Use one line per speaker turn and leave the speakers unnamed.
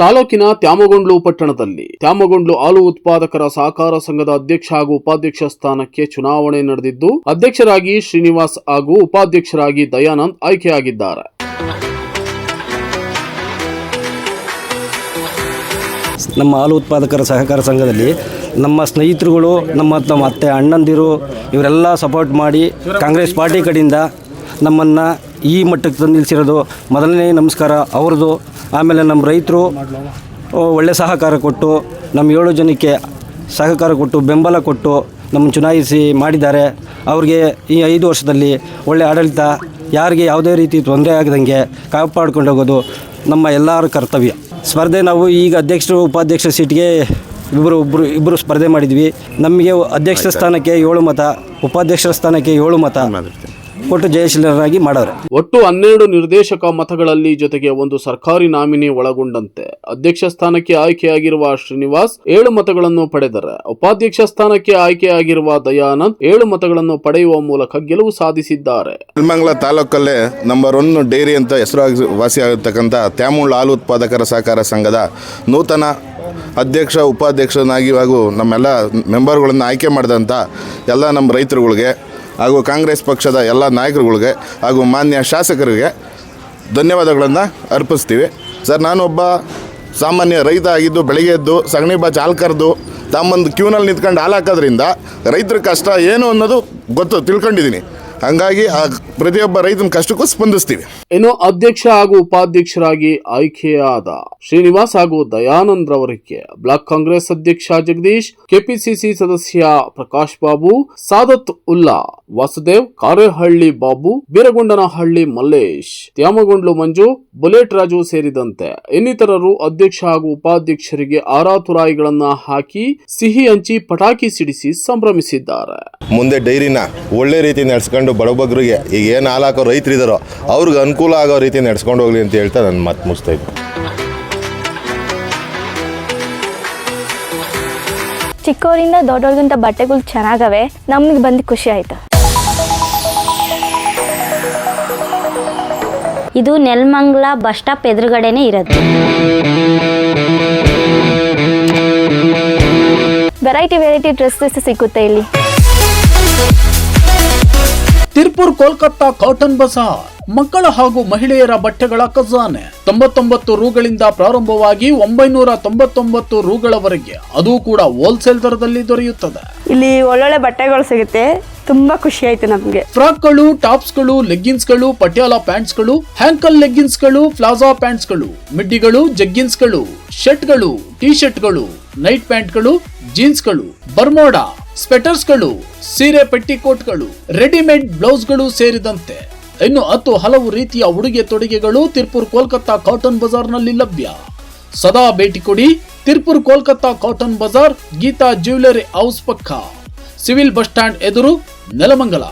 ತಾಲೂಕಿನ ತ್ಯಾಮಗೊಂಡ್ಲು ಪಟ್ಟಣದಲ್ಲಿ ತ್ಯಾಮಗೊಂಡ್ಲು ಹಾಲು ಉತ್ಪಾದಕರ ಸಹಕಾರ ಸಂಘದ ಅಧ್ಯಕ್ಷ ಹಾಗೂ ಉಪಾಧ್ಯಕ್ಷ ಸ್ಥಾನಕ್ಕೆ ಚುನಾವಣೆ ನಡೆದಿದ್ದು, ಅಧ್ಯಕ್ಷರಾಗಿ ಶ್ರೀನಿವಾಸ್ ಹಾಗೂ ಉಪಾಧ್ಯಕ್ಷರಾಗಿ ದಯಾನಂದ್ ಆಯ್ಕೆಯಾಗಿದ್ದಾರೆ.
ನಮ್ಮ ಹಾಲು ಉತ್ಪಾದಕರ ಸಹಕಾರ ಸಂಘದಲ್ಲಿ ನಮ್ಮ ಸ್ನೇಹಿತರುಗಳು, ನಮ್ಮ ಅತ್ತೆ ಅಣ್ಣಂದಿರು, ಇವರೆಲ್ಲ ಸಪೋರ್ಟ್ ಮಾಡಿ ಕಾಂಗ್ರೆಸ್ ಪಾರ್ಟಿ ಕಡೆಯಿಂದ ನಮ್ಮನ್ನು ಈ ಮಟ್ಟಕ್ಕೆ ತಂದು ನಿಲ್ಲಿಸಿರೋದು ಮೊದಲನೇ ನಮಸ್ಕಾರ ಅವ್ರದ್ದು, ಆಮೇಲೆ ನಮ್ಮ ರೈತರು ಒಳ್ಳೆ ಸಹಕಾರ ಕೊಟ್ಟು, ನಮ್ಮ ಏಳು ಜನಕ್ಕೆ ಸಹಕಾರ ಕೊಟ್ಟು, ಬೆಂಬಲ ಕೊಟ್ಟು ನಮ್ಮ ಚುನಾಯಿಸಿ ಮಾಡಿದ್ದಾರೆ. ಅವ್ರಿಗೆ ಈ ಐದು ವರ್ಷದಲ್ಲಿ ಒಳ್ಳೆ ಆಡಳಿತ, ಯಾರಿಗೆ ಯಾವುದೇ ರೀತಿ ತೊಂದರೆ ಆಗದಂಗೆ ಕಾಪಾಡ್ಕೊಂಡು ಹೋಗೋದು ನಮ್ಮ ಎಲ್ಲರ ಕರ್ತವ್ಯ. ಸ್ಪರ್ಧೆ ನಾವು ಈಗ ಅಧ್ಯಕ್ಷರು ಉಪಾಧ್ಯಕ್ಷ ಸೀಟ್ಗೆ ಇಬ್ಬರು ಒಬ್ಬರು ಇಬ್ಬರು ಸ್ಪರ್ಧೆ ಮಾಡಿದ್ವಿ. ನಮಗೆ ಅಧ್ಯಕ್ಷ ಸ್ಥಾನಕ್ಕೆ ಏಳು ಮತ, ಉಪಾಧ್ಯಕ್ಷರ ಸ್ಥಾನಕ್ಕೆ ಏಳು ಮತ. ಕೊಟ್ಟು ಜಯಶೀಲರಾಗಿ ಮಾಡವ್ರೆ
ಒಟ್ಟು ಹನ್ನೆರಡು ನಿರ್ದೇಶಕ ಮತಗಳಲ್ಲಿ ಜೊತೆಗೆ ಒಂದು ಸರ್ಕಾರಿ ನಾಮಿನಿ ಒಳಗೊಂಡಂತೆ. ಅಧ್ಯಕ್ಷ ಸ್ಥಾನಕ್ಕೆ ಆಯ್ಕೆಯಾಗಿರುವ ಶ್ರೀನಿವಾಸ್ ಏಳು ಮತಗಳನ್ನು ಪಡೆದರೆ ಉಪಾಧ್ಯಕ್ಷ ಸ್ಥಾನಕ್ಕೆ ಆಯ್ಕೆಯಾಗಿರುವ ದಯಾನಂದ್ ಏಳು ಮತಗಳನ್ನು ಪಡೆಯುವ ಮೂಲಕ ಗೆಲುವು ಸಾಧಿಸಿದ್ದಾರೆ.
ನೆಲಮಂಗಲ ತಾಲೂಕಲ್ಲೇ ನಂಬರ್ ಒನ್ ಡೈರಿ ಅಂತ ಹೆಸರು ವಾಸಿಯಾಗಿರ್ತಕ್ಕಂಥ ತ್ಯಾಮೂಳ್ ಹಾಲು ಉತ್ಪಾದಕರ ಸಹಕಾರ ಸಂಘದ ನೂತನ ಅಧ್ಯಕ್ಷ ಉಪಾಧ್ಯಕ್ಷನಾಗಿ ಹಾಗೂ ನಮ್ಮೆಲ್ಲ ಮೆಂಬರ್ಗಳನ್ನು ಆಯ್ಕೆ ಮಾಡಿದಂಥ ಎಲ್ಲ ನಮ್ಮ ರೈತರುಗಳಿಗೆ ಹಾಗೂ ಕಾಂಗ್ರೆಸ್ ಪಕ್ಷದ ಎಲ್ಲ ನಾಯಕರುಗಳಿಗೆ ಹಾಗೂ ಮಾನ್ಯ ಶಾಸಕರಿಗೆ ಧನ್ಯವಾದಗಳನ್ನು ಅರ್ಪಿಸ್ತೀವಿ. ಸರ್, ನಾನೊಬ್ಬ ಸಾಮಾನ್ಯ ರೈತ ಆಗಿದ್ದು, ಬೆಳಗ್ಗೆ ಎದ್ದು ಸಗಣಿ ಬಾಚ್ ಹಾಲು ಕರೆದು ತಮ್ಮೊಂದು ಕ್ಯೂನಲ್ಲಿ ನಿಂತ್ಕೊಂಡು ಹಾಲು ಹಾಕೋದ್ರಿಂದ ರೈತರ ಕಷ್ಟ ಏನು ಅನ್ನೋದು ಗೊತ್ತು, ತಿಳ್ಕೊಂಡಿದ್ದೀನಿ. ಹಾಗಾಗಿ ಆ ಪ್ರತಿಯೊಬ್ಬ ರೈತನ ಕಷ್ಟಕ್ಕೂ ಸ್ಪಂದಿಸ್ತೀವಿ.
ಇನ್ನು ಅಧ್ಯಕ್ಷ ಹಾಗೂ ಉಪಾಧ್ಯಕ್ಷರಾಗಿ ಆಯ್ಕೆಯಾದ ಶ್ರೀನಿವಾಸ್ ಹಾಗೂ ದಯಾನಂದ್ ರವರಿಗೆ ಬ್ಲಾಕ್ ಕಾಂಗ್ರೆಸ್ ಅಧ್ಯಕ್ಷ ಜಗದೀಶ್, ಕೆಪಿಸಿಸಿ ಸದಸ್ಯ ಪ್ರಕಾಶ್ ಬಾಬು, ಸಾದತ್ ಉಲ್ಲಾ ವಾಸುದೇವ್ ಕಾರೇಹಳ್ಳಿ ಬಾಬು ಬೀರಗೊಂಡನಹಳ್ಳಿ ಮಲ್ಲೇಶ್ ತ್ಯಾಮಗೊಂಡ್ಲು ಮಂಜು ಬುಲೆಟ್ ರಾಜು ಸೇರಿದಂತೆ ಇನ್ನಿತರರು ಅಧ್ಯಕ್ಷ ಹಾಗೂ ಉಪಾಧ್ಯಕ್ಷರಿಗೆ ಆರಾತುರಾಯಿಗಳನ್ನ ಹಾಕಿ ಸಿಹಿ ಹಂಚಿ ಪಟಾಕಿ ಸಿಡಿಸಿ ಸಂಭ್ರಮಿಸಿದ್ದಾರೆ.
ಮುಂದೆ ಡೈರಿನ ಒಳ್ಳೆ ರೀತಿ ನಡೆಸ್ಕೊಂಡು ಬಡಬಗ್ರಿಗೆ ಈಗ ಏನು ಹಾಲಾಕೋ ರೈತರಿದಾರೋ ರೈತರಿದ್ದಾರೋ ಅವ್ರಿಗೆ ಅನುಕೂಲ ಆಗೋ ರೀತಿ ನಡೆಸ್ಕೊಂಡು ಹೋಗ್ಲಿ ಅಂತ ಹೇಳ್ತಾ ನನ್ನ ಮಾತು ಮುಗಿಸ್ತಾ ಇದ್ದೀನಿ.
ಚಿಕ್ಕವರಿಂದ ದೊಡ್ಡವ್ರಿಗಿಂತ ಬಟ್ಟೆಗಳು ಚೆನ್ನಾಗವೆ ನಮ್ಗೆ ಬಂದು ಖುಷಿ ಆಯ್ತು.
ಇದು ನೆಲ್ಮಂಗ್ಲ ಬಸ್ ಸ್ಟಾಪ್ ಎದುರುಗಡೆನೆ ಇರೋದು.
ವೆರೈಟಿ ವೆರೈಟಿ ಡ್ರೆಸ್ಸಸ್ ಸಿಗುತ್ತೆ ಇಲ್ಲಿ.
ತಿರ್ಪುರ್ ಕೋಲ್ಕತ್ತಾ ಕಾಟನ್ ಬಜಾರ್. ಮಕ್ಕಳ ಹಾಗೂ ಮಹಿಳೆಯರ ಬಟ್ಟೆಗಳ ಖಜಾನೆ. ತೊಂಬತ್ತೊಂಬತ್ತು ರೂಗಳಿಂದ ಪ್ರಾರಂಭವಾಗಿ ಒಂಬೈನೂರ ತೊಂಬತ್ತೊಂಬತ್ತು ರೂಗಳವರೆಗೆ ಅದು ಕೂಡ ಹೋಲ್ಸೇಲ್ ದರದಲ್ಲಿ ದೊರೆಯುತ್ತದೆ.
ಇಲ್ಲಿ ಒಳ್ಳೊಳ್ಳೆ ಬಟ್ಟೆಗಳು ಸಿಗುತ್ತೆ. ತುಂಬಾ ಖುಷಿ ಆಯ್ತು ನಮಗೆ.
ಫ್ರಾಕ್ಗಳು, ಟಾಪ್ಸ್ಗಳು, ಲೆಗ್ಗಿನ್ಸ್ಗಳು, ಪಟಿಯಾಲ ಪ್ಯಾಂಟ್ಸ್ಗಳು, ಹ್ಯಾಂಕಲ್ ಲೆಗ್ಗಿನ್ಸ್ಗಳು, ಪ್ಲಾಜಾ ಪ್ಯಾಂಟ್ಸ್ಗಳು, ಮಿಡ್ಡಿಗಳು, ಜಗ್ಗಿನ್ಸ್ಗಳು, ಶರ್ಟ್ಗಳು ಟಿ ಶರ್ಟ್ಗಳು ನೈಟ್ ಪ್ಯಾಂಟ್ಗಳು, ಜೀನ್ಸ್ಗಳು, ಬರ್ಮೋಡಾ, ಸ್ವೆಟರ್ಸ್ಗಳು, ಸೀರೆ ಪೆಟ್ಟಿಕೋಟ್ಗಳು, ರೆಡಿಮೇಡ್ ಬ್ಲೌಸ್ಗಳು ಸೇರಿದಂತೆ. ಇನ್ನು ಹತ್ತು ಹಲವು ರೀತಿಯ ಉಡುಗೆ ತೊಡುಗೆಗಳು ತಿರ್ಪುರ್ ಕೋಲ್ಕತ್ತಾ ಕಾಟನ್ ಬಜಾರ್ನಲ್ಲಿ ಲಭ್ಯ. ಸದಾ ಭೇಟಿ ಕೊಡಿ Tirpur Kolkata Cotton Bazaar Geetha jewellery house ಪಕ್ಕ. ಸಿವಿಲ್ ಬಸ್ ಸ್ಟ್ಯಾಂಡ್ ಎದುರು ನೆಲಮಂಗಲ.